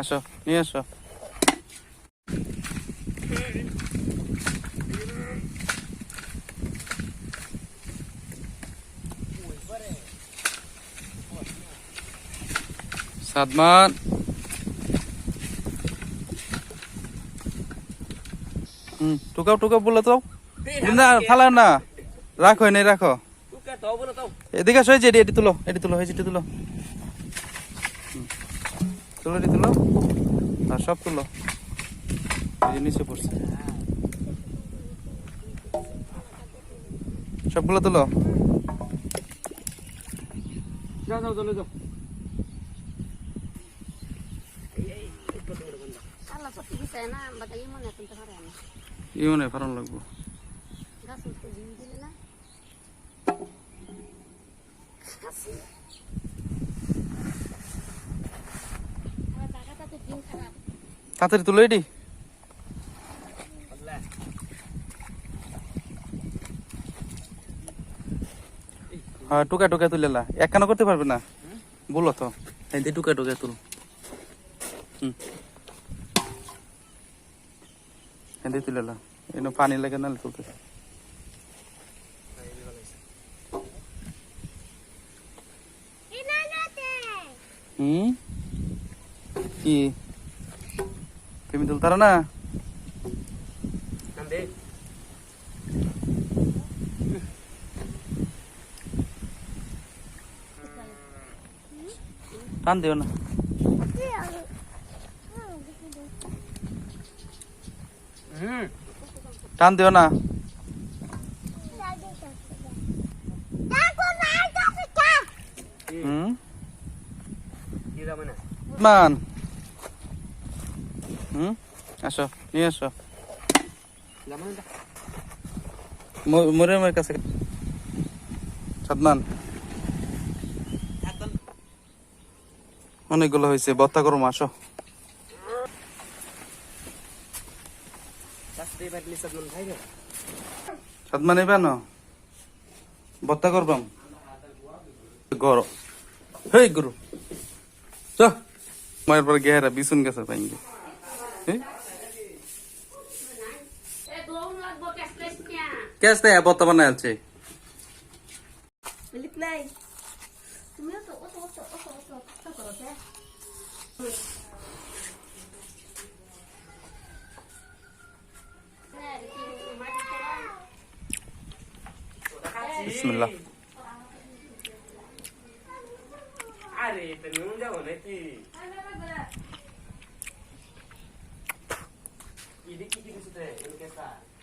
আসো নিয়ে আসো সাদমান হুম টুকাও টুকাও বলে তো না ফালাও না রাখো নেই রাখো. এদিকে আসো এই যে এটি তুলো এটি তুলো হয়েছে এটি তুলো। তুলো এটি তুলো। আর সব তুলো। এই নিচে পড়ছে। সবগুলো তুলো। যাও যাও চলে যাও। আল্লাহ সত্যি দিছে না বাটা ইমন এখন তো পারে না? ফারন লাগবো গাছ তাড়াতাড়ি তুলো এটি। হ্যাঁ টুকা টুকা তুলে লা। একখানা করতে পারবে না? বলো তো। এই টুকা টুকা তুল। হুম। এদিকে তুলে লা। এনে পানি লাগে না তুলতে। হুম? কি? তুমি তুলতারা না Nande. টান দিও না Hmm. টান দিও না হুম Kita mana? মান হুম? আসো নিয়ে আসো। মরিয়মের কাছে। সাদমান অনেকগুলো হয়েছে বত্তা করো আসো. সাদমান এবার না বত্তা করবাম গর হেই গুরু। চ। মায়ের পর গেহারা বিছুন গেছে লাগবো ক্যাশ নিয়া ক্যাশ দেয় বত্তা বানায় আছে Pilit na eh. Tumiyo to, oto, fact.